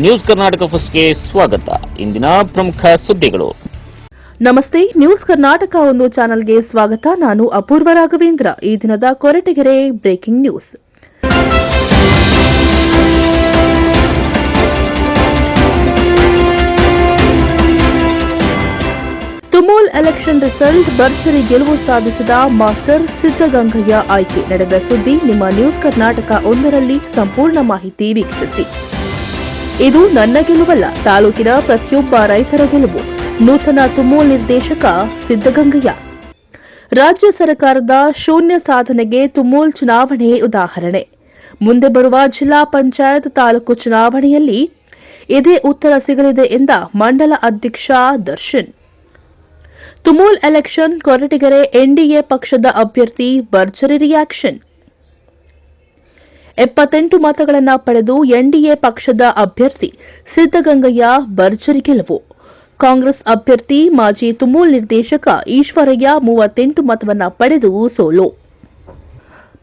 News Karnataka ಫಸ್ಟ್ಗೆ ಸ್ವಾಗತ. ಇಂದಿನ ಪ್ರಮುಖ ಸುದ್ದಿಗಳು. ನಮಸ್ತೆ, ನ್ಯೂಸ್ ಕರ್ನಾಟಕ ಒಂದು ಚಾನೆಲ್ಗೆ ಸ್ವಾಗತ. ನಾನು ಅಪೂರ್ವ ರಾಘವೇಂದ್ರ. ಈ ದಿನದ Koratagere breaking news. Tumul election result, ಭರ್ಜರಿ ಗೆಲುವು ಸಾಧಿಸಿದ ಮಾಸ್ಟರ್ ಸಿದ್ದಗಂಗಯ್ಯ ಆಯ್ಕೆ. ನಡೆದ ಸುದ್ದಿ ನಿಮ್ಮ ನ್ಯೂಸ್ ಕರ್ನಾಟಕ ಒಂದರಲ್ಲಿ ಸಂಪೂರ್ಣ ಮಾಹಿತಿ ವೀಕ್ಷಿಸಿ. ಇದು ನನ್ನ ಗೆಲುವಲ್ಲ. ತಾಲೂಕಿನ ಪ್ರತಿಯೊಬ್ಬ ರೈತರ ಗೆಲುವು. ನೂತನ ತುಮೂಲ್ ನಿರ್ದೇಶಕ ಸಿದ್ದಗಂಗಯ್ಯ ರಾಜ್ಯ ಸರ್ಕಾರದ ಶೂನ್ಯ ಸಾಧನೆಗೆ ತುಮೂಲ್ ಚುನಾವಣೆ ಉದಾಹರಣೆ. ಮುಂದೆ ಬರುವ ಜಿಲ್ಲಾ ಪಂಚಾಯತ್ ತಾಲೂಕು ಚುನಾವಣೆಯಲ್ಲಿ ಇದೇ ಉತ್ತರ ಸಿಗಲಿದೆ ಎಂದ ಮಂಡಲ ಅಧ್ಯಕ್ಷ ದರ್ಶನ್. ತುಮೂಲ್ ಎಲೆಕ್ಷನ್ ಕೊರಟಗೆರೆ ಎನ್ಡಿಎ ಪಕ್ಷದ ಅಭ್ಯರ್ಥಿ ಭರ್ಜರಿ ರಿಯಾಕ್ಷನ್. ಎಪ್ಪತ್ತೆಂಟು ಮತಗಳನ್ನು ಪಡೆದು ಎನ್ಡಿಎ ಪಕ್ಷದ ಅಭ್ಯರ್ಥಿ ಸಿದ್ದಗಂಗಯ್ಯ ಭರ್ಜರಿ ಗೆಲುವು. ಕಾಂಗ್ರೆಸ್ ಅಭ್ಯರ್ಥಿ ಮಾಜಿ ತುಮೂಲ್ ನಿರ್ದೇಶಕ ಈಶ್ವರಯ್ಯ ಮೂವತ್ತೆಂಟು ಮತವನ್ನು ಪಡೆದು ಸೋಲು.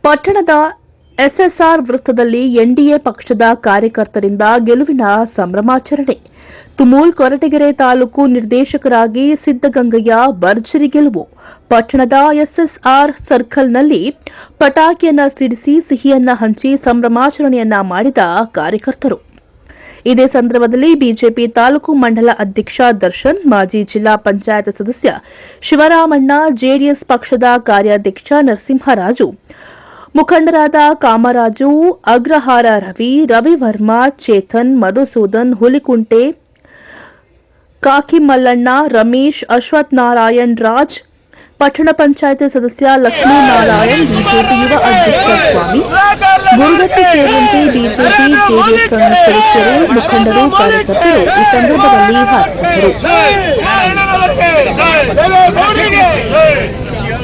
ಪಟ್ಟಣದ ಎಸ್ಎಸ್ಆರ್ ವೃತ್ತದಲ್ಲಿ ಎನ್ಡಿಎ ಪಕ್ಷದ ಕಾರ್ಯಕರ್ತರಿಂದ ಗೆಲುವಿನ ಸಂಭ್ರಮಾಚರಣೆ. ತುಮೂಲ್ ಕೊರಟಗೆರೆ ತಾಲೂಕು ನಿರ್ದೇಶಕರಾಗಿ ಸಿದ್ದಗಂಗಯ್ಯ ಭರ್ಜರಿ ಗೆಲುವು. ಪಟ್ಟಣದ ಎಸ್ಎಸ್ಆರ್ ಸರ್ಕಲ್ನಲ್ಲಿ ಪಟಾಕಿಯನ್ನ ಸಿಡಿಸಿ ಸಿಹಿಯನ್ನ ಹಂಚಿ ಸಂಭ್ರಮಾಚರಣೆಯನ್ನ ಮಾಡಿದ ಕಾರ್ಯಕರ್ತರು. ಇದೇ ಸಂದರ್ಭದಲ್ಲಿ ಬಿಜೆಪಿ ತಾಲೂಕು ಮಂಡಲ ಅಧ್ಯಕ್ಷ ದರ್ಶನ್, ಮಾಜಿ ಜಿಲ್ಲಾ ಪಂಚಾಯತ್ ಸದಸ್ಯ ಶಿವರಾಮಣ್ಣ, ಜೆಡಿಎಸ್ ಪಕ್ಷದ ಕಾರ್ಯಾಧ್ಯಕ್ಷ ನರಸಿಂಹರಾಜು ಮುಖಂಡರಾದ ಕಾಮರಾಜು ಅಗ್ರಹಾರ ರವಿ ರವಿವರ್ಮ ಚೇತನ್ ಮಧುಸೂದನ್ ಹುಲಿಕುಂಟೆ ಕಾಕಿಮಲ್ಲಣ್ಣ ರಮೇಶ್ ಅಶ್ವಥ್ ನಾರಾಯಣ್ ರಾಜ್ ಪಟ್ಟಣ ಪಂಚಾಯತ್ ಸದಸ್ಯ ಲಕ್ಷ್ಮೀನಾರಾಯಣ್ ಬಿಜೆಪಿ ಯುವ ಅಧ್ಯಕ್ಷ ಸ್ವಾಮಿ ಗುರುಗಟ್ಟಿ ಸೇರಿದಂತೆ ಬಿಜೆಪಿ ಜೆಡಿಎಸ್ ಸದಸ್ಯರು ಮುಖಂಡರು ಕಾರ್ಯಕರ್ತರು ಈ ಸಂದರ್ಭದಲ್ಲಿ ಹಾಜರಿದ್ದರು ಶಿವರಾಮಣ್ಣನವರಿಗೆ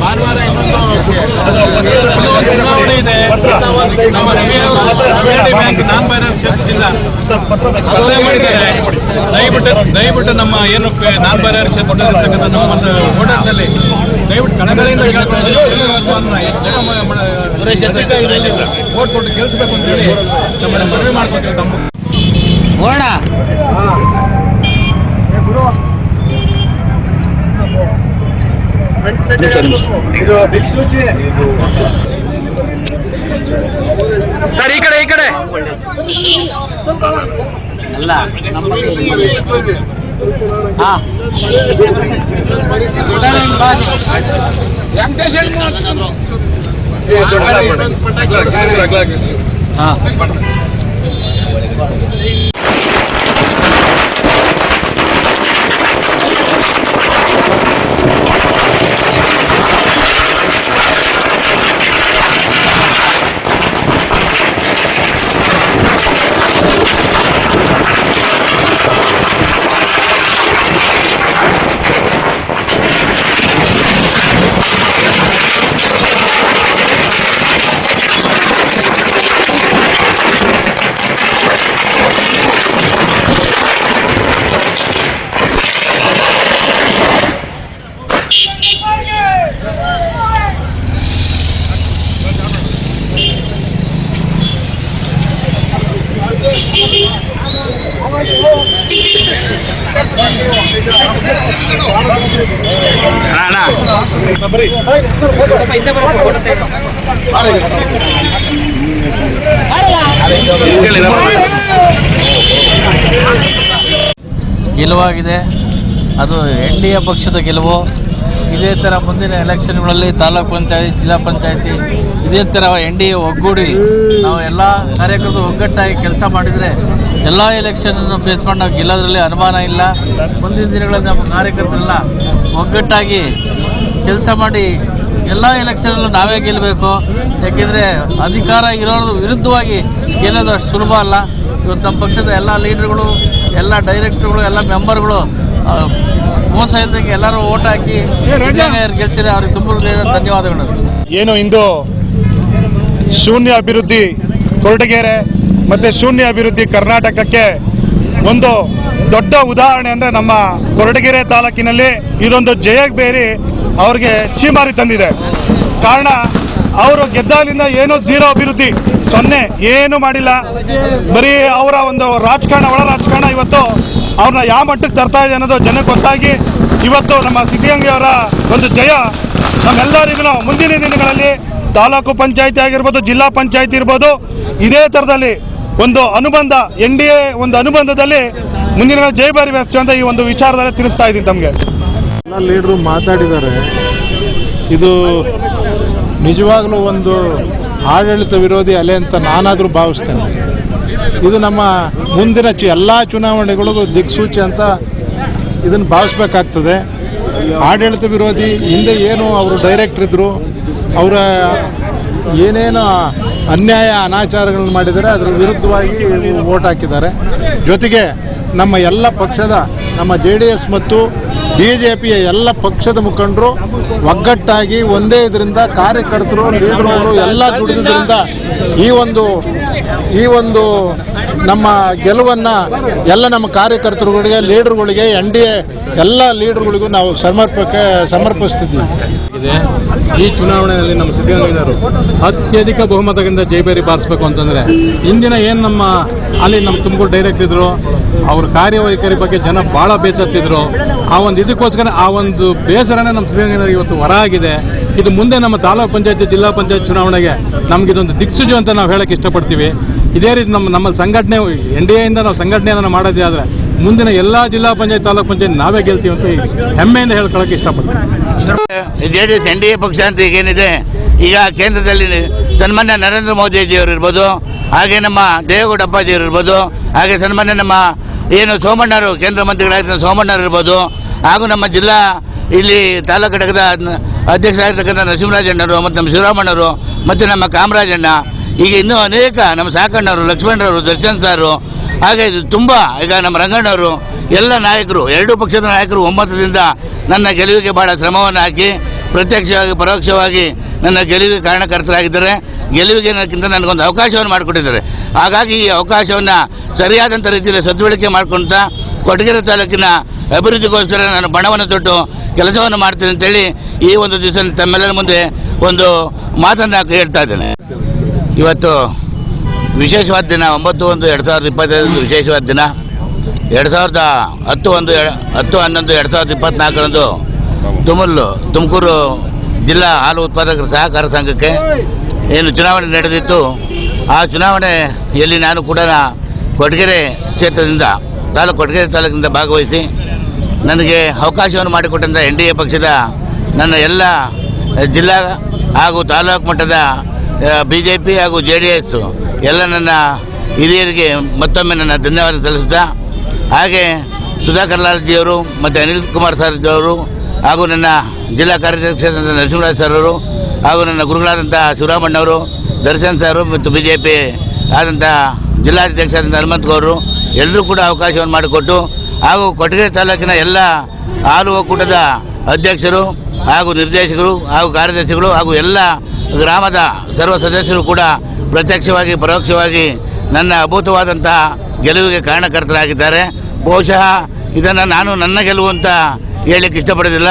ಭಾನುವಾರ ಇನ್ನೊಂದು ಚುನಾವಣೆ ಇದೆ. ಬ್ಯಾಂಕ್ ನಾನ್ ಫೈನಾನ್ಸ್ ಕ್ಷೇತ್ರದಿಂದ ಮಾಡಿದ್ದಾರೆ. ದಯವಿಟ್ಟು ದಯವಿಟ್ಟು ನಮ್ಮ ಏನು ನಾನ್ ಫೈನಾನ್ಸ್ ಕ್ಷೇತ್ರದಲ್ಲಿರ್ತಕ್ಕಂಥ ನಮ್ಮ ಒಂದು ವೋಟರ್ಸ್ನಲ್ಲಿ ದಯವಿಟ್ಟು ಕಳಕಳಿಯಿಂದ ಕೇಳ್ಕೊಳ್ಳೋದು ಓಟ್ ಕೊಟ್ಟು ಗೆಲ್ಲಿಸ್ಬೇಕು ಅಂತ ಹೇಳಿ ನಮ್ಮನ್ನ ಮನವಿ ಮಾಡ್ಕೊತೀವಿ ತಮ್ಮ ಸರ್ ಈ ಕಡೆ ಈ ಕಡೆ ಭಾನುವಾರ ಇನ್ನೊಂದು ಗೆಲುವಾಗಿದೆ. ಅದು ಎನ್ ಡಿ ಎ ಪಕ್ಷದ ಗೆಲುವು. ಇದೇ ಥರ ಮುಂದಿನ ಎಲೆಕ್ಷನ್ಗಳಲ್ಲಿ ತಾಲೂಕ್ ಪಂಚಾಯತಿ, ಜಿಲ್ಲಾ ಪಂಚಾಯತಿ, ಇದೇ ಥರ ಎನ್ ಡಿ ಎ ಒಗ್ಗೂಡಿ ನಾವು ಎಲ್ಲ ಕಾರ್ಯಕರ್ತರು ಒಗ್ಗಟ್ಟಾಗಿ ಕೆಲಸ ಮಾಡಿದರೆ ಎಲ್ಲ ಎಲೆಕ್ಷನನ್ನು ಫೇಸ್ ಮಾಡಿ ನಾವು ಗೆಲ್ಲೋದ್ರಲ್ಲಿ ಅನುಮಾನ ಇಲ್ಲ. ಮುಂದಿನ ದಿನಗಳಲ್ಲಿ ನಮ್ಮ ಕಾರ್ಯಕರ್ತರೆಲ್ಲ ಒಗ್ಗಟ್ಟಾಗಿ ಕೆಲಸ ಮಾಡಿ ಎಲ್ಲ ಎಲೆಕ್ಷನಲ್ಲೂ ನಾವೇ ಗೆಲ್ಲಬೇಕು ಯಾಕೆಂದರೆ ಅಧಿಕಾರ ಇರೋದ್ರ ವಿರುದ್ಧವಾಗಿ ಗೆಲ್ಲೋದು ಅಷ್ಟು ಸುಲಭ ಅಲ್ಲ. ಇವತ್ತು ನಮ್ಮ ಪಕ್ಷದ ಎಲ್ಲ ಲೀಡರ್ಗಳು ಎಲ್ಲ ಡೈರೆಕ್ಟರ್ಗಳು ಎಲ್ಲ ಮೆಂಬರ್ಗಳು ಮೋಸ ಇಲ್ದಂಗೆ ಎಲ್ಲರೂ ಓಟ್ ಹಾಕಿ ಗೆಲ್ಸಿದ್ರೆ ಅವ್ರಿಗೆ ತುಂಬ ಧನ್ಯವಾದಗಳು. ಏನು ಇಂದು ಶೂನ್ಯ ಅಭಿವೃದ್ಧಿ ಕೊರಟಗೆರೆ ಮತ್ತು ಶೂನ್ಯ ಅಭಿವೃದ್ಧಿ ಕರ್ನಾಟಕಕ್ಕೆ ಒಂದು ದೊಡ್ಡ ಉದಾಹರಣೆ ಅಂದರೆ ನಮ್ಮ ಕೊರಟಗೆರೆ ತಾಲೂಕಿನಲ್ಲಿ ಇದೊಂದು ಜಯಬೇರಿ ಅವ್ರಿಗೆ ಚೀಮಾರಿ ತಂದಿದೆ. ಕಾರಣ ಅವರು ಗೆದ್ದಾಲಿಂದ ಏನೋ ಝೀರೋ ಅಭಿವೃದ್ಧಿ ಸೊನ್ನೆ ಏನು ಮಾಡಿಲ್ಲ. ಬರೀ ಅವರ ಒಂದು ರಾಜಕಾರಣ, ಒಳ ರಾಜಕಾರಣ ಇವತ್ತು ಅವ್ರನ್ನ ಯಾವ ಮಟ್ಟಕ್ಕೆ ತರ್ತಾ ಇದೆ ಅನ್ನೋದು ಜನಕ್ಕೆ ಗೊತ್ತಾಗಿ ಇವತ್ತು ನಮ್ಮ ಸಿದ್ಧಗಂಗೆ ಅವರ ಒಂದು ಜಯ ನಮ್ಮೆಲ್ಲರಿಗೂ ಮುಂದಿನ ದಿನಗಳಲ್ಲಿ ತಾಲೂಕು ಪಂಚಾಯತಿ ಆಗಿರ್ಬೋದು, ಜಿಲ್ಲಾ ಪಂಚಾಯತಿ ಇರ್ಬೋದು, ಇದೇ ಥರದಲ್ಲಿ ಒಂದು ಅನುಬಂಧ, ಎನ್ ಡಿ ಎ ಒಂದು ಅನುಬಂಧದಲ್ಲಿ ಮುಂದಿನ ಜೈ ಜಯಭಾರಿ ವ್ಯವಸ್ಥೆ ಅಂತ ಈ ಒಂದು ವಿಚಾರದಲ್ಲಿ ತಿಳಿಸ್ತಾ ಇದ್ದೀನಿ ತಮಗೆ. ಎಲ್ಲ ಲೀಡ್ರು ಮಾತಾಡಿದ್ದಾರೆ. ಇದು ನಿಜವಾಗ್ಲೂ ಒಂದು ಆಡಳಿತ ವಿರೋಧಿ ಅಲೆ ಅಂತ ನಾನಾದರೂ ಭಾವಿಸ್ತೇನೆ. ಇದು ನಮ್ಮ ಮುಂದಿನ ಚು ಎಲ್ಲ ಚುನಾವಣೆಗಳಿಗೂ ದಿಕ್ಸೂಚಿ ಅಂತ ಇದನ್ನು ಭಾವಿಸ್ಬೇಕಾಗ್ತದೆ. ಆಡಳಿತ ವಿರೋಧಿ ಹಿಂದೆ ಏನು ಅವರು ಡೈರೆಕ್ಟ್ರ್ ಇದ್ದರು ಅವರ ಏನೇನು ಅನ್ಯಾಯ, ಅನಾಚಾರಗಳನ್ನು ಮಾಡಿದ್ದಾರೆ, ಅದರ ವಿರುದ್ಧವಾಗಿ ಓಟ್ ಹಾಕಿದ್ದಾರೆ. ಜೊತೆಗೆ ನಮ್ಮ ಎಲ್ಲ ಪಕ್ಷದ, ನಮ್ಮ ಜೆ ಡಿ ಎಸ್ ಮತ್ತು ಬಿ ಜೆ ಪಿಯ ಎಲ್ಲ ಪಕ್ಷದ ಮುಖಂಡರು ಒಗ್ಗಟ್ಟಾಗಿ ಒಂದೇ ಇದರಿಂದ ಕಾರ್ಯಕರ್ತರು, ಲೀಡರ್ಗಳು ಎಲ್ಲ ದುಡಿದ್ರಿಂದ ಈ ಒಂದು ಈ ಒಂದು ನಮ್ಮ ಗೆಲುವನ್ನು ಎಲ್ಲ ನಮ್ಮ ಕಾರ್ಯಕರ್ತರುಗಳಿಗೆ, ಲೀಡರ್ಗಳಿಗೆ, ಎನ್ ಡಿ ಎ ಎಲ್ಲ ಲೀಡರ್ಗಳಿಗೂ ನಾವು ಸಮರ್ಪಕ್ಕೆ ಸಮರ್ಪಿಸ್ತಿದ್ದೀವಿ. ಈ ಚುನಾವಣೆಯಲ್ಲಿ ನಮ್ಮ ಸಿದ್ದಗಂಗಯ್ಯನವರು ಅತ್ಯಧಿಕ ಬಹುಮತದಿಂದ ಜೈಬೇರಿ ಬಾರಿಸಬೇಕು ಅಂತಂದರೆ ಇಂದಿನ ಏನು ನಮ್ಮ, ಅಲ್ಲಿ ನಮ್ಮ ತುಮಕೂರು ಡೈರೆಕ್ಟ್ ಇದ್ರು, ಅವ್ರ ಕಾರ್ಯವೈಖರಿ ಬಗ್ಗೆ ಜನ ಭಾಳ ಬೇಸತ್ತಿದ್ರು. ಆ ಒಂದು ಇದಕ್ಕೋಸ್ಕರ ಆ ಒಂದು ಬೇಸರನ ನಮ್ಮ ಸಿದ್ದಗಂಗಯ್ಯನವರಿಗೆ ಇವತ್ತು ಹೊರ ಆಗಿದೆ. ಇದು ಮುಂದೆ ನಮ್ಮ ತಾಲೂಕು ಪಂಚಾಯತಿ, ಜಿಲ್ಲಾ ಪಂಚಾಯತ್ ಚುನಾವಣೆಗೆ ನಮ್ಗೆ ಇದೊಂದು ದಿಕ್ಸುಜು ಅಂತ ನಾವು ಹೇಳಕ್ಕೆ ಇಷ್ಟಪಡ್ತೀವಿ. ಇದೇ ರೀತಿ ನಮ್ಮ ನಮ್ಮ ಸಂಘಟನೆ, ಎನ್ ಡಿ ಎಯಿಂದ ನಾವು ಸಂಘಟನೆಯನ್ನು ಮಾಡೋದೇ ಆದರೆ ಮುಂದಿನ ಎಲ್ಲ ಜಿಲ್ಲಾ ಪಂಚಾಯತ್, ತಾಲೂಕು ಪಂಚಾಯತ್ ನಾವೇ ಗೆಲ್ತೀವಿ ಅಂತ ಹೆಮ್ಮೆಯಿಂದ ಹೇಳ್ಕೊಳ್ಳೋಕೆ ಇಷ್ಟಪಡ್ತೀವಿ J D S N D A ಪಕ್ಷ ಅಂತ ಈಗೇನಿದೆ, ಈಗ ಕೇಂದ್ರದಲ್ಲಿ ಸನ್ಮಾನ್ಯ ನರೇಂದ್ರ ಮೋದಿಜಿಯವರು ಇರ್ಬೋದು, ಹಾಗೆ ನಮ್ಮ ದೇವೇಗೌಡ ಅಪ್ಪಾಜಿಯವರು ಇರ್ಬೋದು, ಹಾಗೆ ಸನ್ಮಾನ್ಯ ನಮ್ಮ ಏನು ಸೋಮಣ್ಣರು, ಕೇಂದ್ರ ಮಂತ್ರಿಗಳಾಗಿದ್ದ ಸೋಮಣ್ಣರು ಇರ್ಬೋದು ಹಾಗೂ ನಮ್ಮ ಜಿಲ್ಲಾ ಇಲ್ಲಿ ತಾಲೂಕು ಘಟಕದ ಅಧ್ಯಕ್ಷರಾಗಿರ್ತಕ್ಕಂಥ ನರಸಿಂಹರಾಜಣ್ಣರು ಮತ್ತು ನಮ್ಮ ಶಿವರಾಮಣ್ಣರು ಮತ್ತು ನಮ್ಮ ಕಾಮರಾಜಣ್ಣ ಈಗ ಇನ್ನೂ ಅನೇಕ ನಮ್ಮ ಸಾಕಣ್ಣವರು ಲಕ್ಷ್ಮಣರವರು, ದರ್ಶನ್ ಸಾರು ಹಾಗೆ ಇದು ತುಂಬ, ಈಗ ನಮ್ಮ ರಂಗಣ್ಣವರು ಎಲ್ಲ ನಾಯಕರು, ಎರಡೂ ಪಕ್ಷದ ನಾಯಕರು ಒಮ್ಮತದಿಂದ ನನ್ನ ಗೆಲುವಿಗೆ ಭಾಳ ಶ್ರಮವನ್ನು ಹಾಕಿ, ಪ್ರತ್ಯಕ್ಷವಾಗಿ, ಪರೋಕ್ಷವಾಗಿ ನನ್ನ ಗೆಲುವಿಗೆ ಕಾರಣಕರ್ತರಾಗಿದ್ದಾರೆ. ಗೆಲುವಿಗೆ ಅನ್ನೋಕ್ಕಿಂತ ನನಗೊಂದು ಅವಕಾಶವನ್ನು ಮಾಡಿಕೊಟ್ಟಿದ್ದಾರೆ. ಹಾಗಾಗಿ ಈ ಅವಕಾಶವನ್ನು ಸರಿಯಾದಂಥ ರೀತಿಯಲ್ಲಿ ಸದ್ಬಳಕೆ ಮಾಡ್ಕೊಳ್ತಾ ಕೊಡಗೆರೆ ತಾಲೂಕಿನ ಅಭಿವೃದ್ಧಿಗೋಸ್ಕರ ನಾನು ಬಣವನ್ನು ತೊಟ್ಟು ಕೆಲಸವನ್ನು ಮಾಡ್ತೀನಿ ಅಂತೇಳಿ ಈ ಒಂದು ದಿವಸ ತಮ್ಮೆಲ್ಲರ ಮುಂದೆ ಒಂದು ಮಾತನ್ನು ಹೇಳ್ತಾ ಇದ್ದೇನೆ. ಇವತ್ತು ವಿಶೇಷವಾದ ದಿನ ಒಂಬತ್ತು ಒಂದು ಎರಡು ಸಾವಿರದ ಇಪ್ಪತ್ತೈದು ವಿಶೇಷವಾದ ದಿನ. ಎರಡು ಸಾವಿರದ ಹತ್ತು ಒಂದು ಹತ್ತು ಹನ್ನೊಂದು ಎರಡು ಸಾವಿರದ ಇಪ್ಪತ್ತ್ನಾಲ್ಕರಂದು ತುಮಲು ತುಮಕೂರು ಜಿಲ್ಲಾ ಹಾಲು ಉತ್ಪಾದಕರ ಸಹಕಾರ ಸಂಘಕ್ಕೆ ಏನು ಚುನಾವಣೆ ನಡೆದಿತ್ತು. ಆ ಚುನಾವಣೆಯಲ್ಲಿ ನಾನು ಕೂಡ ಕೊಡಗೆರೆ ಕ್ಷೇತ್ರದಿಂದ, ತಾಲೂಕು ಕೊಟ್ಟಗೆರೆ ತಾಲೂಕಿನಿಂದ ಭಾಗವಹಿಸಿ ನನಗೆ ಅವಕಾಶವನ್ನು ಮಾಡಿಕೊಟ್ಟಂಥ ಎನ್ ಡಿ ಎ ಪಕ್ಷದ ನನ್ನ ಎಲ್ಲ ಜಿಲ್ಲಾ ಹಾಗೂ ತಾಲೂಕು ಮಟ್ಟದ ಬಿ ಜೆ ಪಿ ಹಾಗೂ ಜೆ ಡಿ ಎಸ್ ಎಲ್ಲ ನನ್ನ ಹಿರಿಯರಿಗೆ ಮತ್ತೊಮ್ಮೆ ನನ್ನ ಧನ್ಯವಾದ ಸಲ್ಲಿಸುತ್ತಾ, ಹಾಗೆ ಸುಧಾಕರ್ ಲಾಲ್ಜಿಯವರು ಮತ್ತು ಅನಿಲ್ ಕುಮಾರ್ ಸರ್ ಅವರು ಹಾಗೂ ನನ್ನ ಜಿಲ್ಲಾ ಕಾರ್ಯಾಧ್ಯಕ್ಷ ನರಸಿಂಹರಾಜ್ ಸರ್ ಅವರು ಹಾಗೂ ನನ್ನ ಗುರುಗಳಾದಂಥ ಶಿವರಾಮಣ್ಣವರು ದರ್ಶನ್ ಸರ್ ಮತ್ತು ಬಿ ಜೆ ಪಿ ಆದಂಥ ಜಿಲ್ಲಾಧ್ಯಕ್ಷರಾದಂಥ ಹನುಮಂತ್ ಗೌಡರು, ಎಲ್ಲರೂ ಕೂಡ ಅವಕಾಶವನ್ನು ಮಾಡಿಕೊಟ್ಟು ಹಾಗೂ ಕೊಟ್ಟಿಗೆ ತಾಲೂಕಿನ ಎಲ್ಲ ಹಾಲು ಒಕ್ಕೂಟದ ಅಧ್ಯಕ್ಷರು ಹಾಗೂ ನಿರ್ದೇಶಕರು ಹಾಗೂ ಕಾರ್ಯದರ್ಶಿಗಳು ಹಾಗೂ ಎಲ್ಲ ಗ್ರಾಮದ ಸರ್ವ ಸದಸ್ಯರು ಕೂಡ ಪ್ರತ್ಯಕ್ಷವಾಗಿ, ಪರೋಕ್ಷವಾಗಿ ನನ್ನ ಅಭೂತವಾದಂತಹ ಗೆಲುವಿಗೆ ಕಾರಣಕರ್ತರಾಗಿದ್ದಾರೆ. ಬಹುಶಃ ಇದನ್ನು ನಾನು ನನ್ನ ಗೆಲುವು ಅಂತ ಹೇಳಲಿಕ್ಕೆ ಇಷ್ಟಪಡೋದಿಲ್ಲ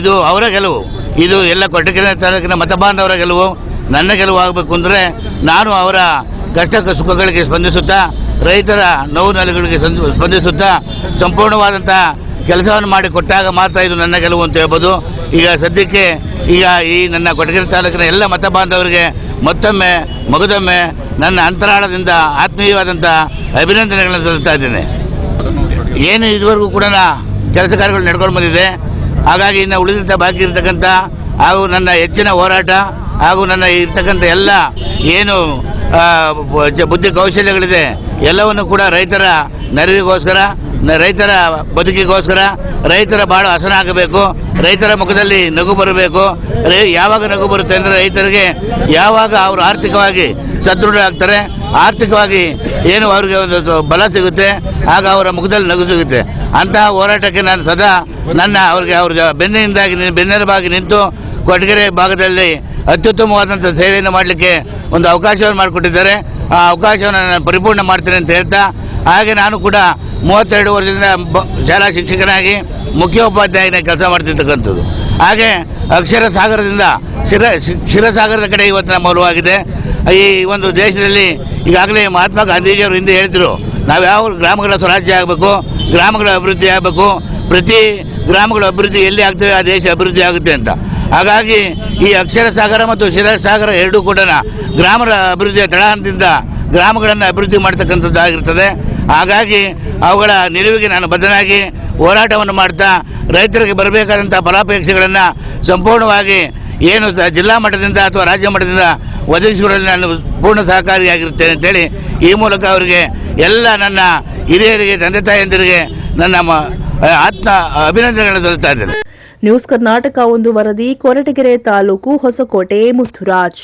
ಇದು ಅವರ ಗೆಲುವು. ಇದು ಎಲ್ಲ ಕೊಟ್ಟಕಿನ ತಾಲೂಕಿನ ಮತಬಾಂಧವರ ಗೆಲುವು. ನನ್ನ ಗೆಲುವು ಆಗಬೇಕು ಅಂದರೆ ನಾನು ಅವರ ಕಷ್ಟ ಸುಖಗಳಿಗೆ ಸ್ಪಂದಿಸುತ್ತಾ, ರೈತರ ನೋವು ನಲಿಗಳಿಗೆ ಸ್ಪಂದಿಸುತ್ತಾ, ಸಂಪೂರ್ಣವಾದಂಥ ಕೆಲಸವನ್ನು ಮಾಡಿ ಕೊಟ್ಟಾಗ ಮಾತ್ರ ಇದು ನನ್ನ ಗೆಲುವು ಅಂತ ಹೇಳ್ಬೋದು. ಈಗ ಸದ್ಯಕ್ಕೆ ಈಗ ಈ ನನ್ನ ಕೊಟಗೇರಿ ತಾಲೂಕಿನ ಎಲ್ಲ ಮತ ಬಾಂಧವರಿಗೆ ಮತ್ತೊಮ್ಮೆ, ಮಗದೊಮ್ಮೆ ನನ್ನ ಅಂತರಾಳದಿಂದ ಆತ್ಮೀಯವಾದಂಥ ಅಭಿನಂದನೆಗಳನ್ನು ಸಲ್ಲಿಸ್ತಾ ಇದ್ದೇನೆ. ಏನು ಇದುವರೆಗೂ ಕೂಡ ಕೆಲಸ ಕಾರ್ಯಗಳು ನಡ್ಕೊಂಡು ಬಂದಿದೆ. ಹಾಗಾಗಿ ಇನ್ನು ಉಳಿದಂಥ ಬಾಕಿ ಇರತಕ್ಕಂಥ ಹಾಗೂ ನನ್ನ ಹೆಚ್ಚಿನ ಹೋರಾಟ ಹಾಗೂ ನನ್ನ ಇರ್ತಕ್ಕಂಥ ಎಲ್ಲ ಏನು ಬುದ್ಧಿ ಕೌಶಲ್ಯಗಳಿದೆ, ಎಲ್ಲವನ್ನು ಕೂಡ ರೈತರ ನೆರವಿಗೋಸ್ಕರ ರೈತರ ಬದುಕಿಗೋಸ್ಕರ ರೈತರ ಬಾಳು ಹಸನಾಗಬೇಕು ರೈತರ ಮುಖದಲ್ಲಿ ನಗು ಬರಬೇಕು, ರೈ ಯಾವಾಗ ನಗು ಬರುತ್ತೆ ಅಂದರೆ ರೈತರಿಗೆ ಯಾವಾಗ ಅವರು ಆರ್ಥಿಕವಾಗಿ ಸದೃಢ ಆಗ್ತಾರೆ, ಆರ್ಥಿಕವಾಗಿ ಏನು ಅವ್ರಿಗೆ ಒಂದು ಬಲ ಸಿಗುತ್ತೆ, ಆಗ ಅವರ ಮುಖದಲ್ಲಿ ನಗು ಸಿಗುತ್ತೆ. ಅಂತಹ ಹೋರಾಟಕ್ಕೆ ನಾನು ಸದಾ ನನ್ನ ಅವ್ರಿಗೆ ಅವ್ರ ಬೆನ್ನಿಂದಾಗಿ ಬೆನ್ನೆಲುಬಾಗಿ ನಿಂತು ಕೊಟ್ಟಿಗೆರೆ ಭಾಗದಲ್ಲಿ ಅತ್ಯುತ್ತಮವಾದಂಥ ಸೇವೆಯನ್ನು ಮಾಡಲಿಕ್ಕೆ ಒಂದು ಅವಕಾಶವನ್ನು ಮಾಡಿಕೊಟ್ಟಿದ್ದಾರೆ. ಆ ಅವಕಾಶವನ್ನು ನಾನು ಪರಿಪೂರ್ಣ ಮಾಡ್ತೇನೆ ಅಂತ ಹೇಳ್ತಾ ಹಾಗೆ ನಾನು ಕೂಡ ಮೂವತ್ತೆರಡು ವರ್ಷದಿಂದ ಬ ಶಾಲಾ ಶಿಕ್ಷಕನಾಗಿ ಮುಖ್ಯೋಪಾಧ್ಯಾಯನ ಕೆಲಸ ಮಾಡ್ತಿರ್ತಕ್ಕಂಥದ್ದು. ಹಾಗೆ ಅಕ್ಷರ ಸಾಗರದಿಂದ ಶಿರ ಶಿರಸಾಗರದ ಕಡೆ ಇವತ್ತು ನಮ್ಮ ಈ ಒಂದು ದೇಶದಲ್ಲಿ ಈಗಾಗಲೇ ಮಹಾತ್ಮ ಗಾಂಧೀಜಿಯವರು ಹಿಂದೆ ಹೇಳ್ತಿರು ನಾವು ಯಾವ ಗ್ರಾಮಗಳ ಸ್ವರಾಜ್ಯ ಆಗಬೇಕು, ಗ್ರಾಮಗಳ ಅಭಿವೃದ್ಧಿ ಆಗಬೇಕು, ಪ್ರತಿ ಗ್ರಾಮಗಳ ಅಭಿವೃದ್ಧಿ ಎಲ್ಲಿ ಆಗ್ತದೆ ಆ ದೇಶ ಅಭಿವೃದ್ಧಿ ಆಗುತ್ತೆ ಅಂತ. ಹಾಗಾಗಿ ಈ ಅಕ್ಷರ ಸಾಗರ ಮತ್ತು ಶಿರಸಾಗರ ಎರಡೂ ಕೂಡ ಗ್ರಾಮದ ಅಭಿವೃದ್ಧಿಯ ತಳಹಂತದಿಂದ ಗ್ರಾಮಗಳನ್ನು ಅಭಿವೃದ್ಧಿ ಮಾಡ್ತಕ್ಕಂಥದ್ದಾಗಿರ್ತದೆ. ಹಾಗಾಗಿ ಅವುಗಳ ನಿಲುವಿಗೆ ನಾನು ಬದ್ಧನಾಗಿ ಹೋರಾಟವನ್ನು ಮಾಡ್ತಾ ರೈತರಿಗೆ ಬರಬೇಕಾದಂಥ ಫಲಾಪೇಕ್ಷೆಗಳನ್ನು ಸಂಪೂರ್ಣವಾಗಿ ಏನು ಜಿಲ್ಲಾ ಮಟ್ಟದಿಂದ ಅಥವಾ ರಾಜ್ಯ ಮಟ್ಟದಿಂದ ಒದಗಿಸಿಕೊಡಲು ನಾನು ಪೂರ್ಣ ಸಹಕಾರಿಯಾಗಿರುತ್ತೇನೆ ಅಂತೇಳಿ ಈ ಮೂಲಕ ಅವರಿಗೆ ಎಲ್ಲ ನನ್ನ ಹಿರಿಯರಿಗೆ, ತಂದೆ ತಾಯಿಯಂದಿರಿಗೆ ನನ್ನ ಆತ್ಮ ಅಭಿನಂದನೆಗಳನ್ನು ದೊರೆತಾ ಇದ್ದೇನೆ. ನ್ಯೂಸ್ ಕರ್ನಾಟಕ ಒಂದು ವರದಿ, ಕೊರಟಗೆರೆ ತಾಲೂಕು ಹೊಸಕೋಟೆ, ಮುತ್ತುರಾಜ್.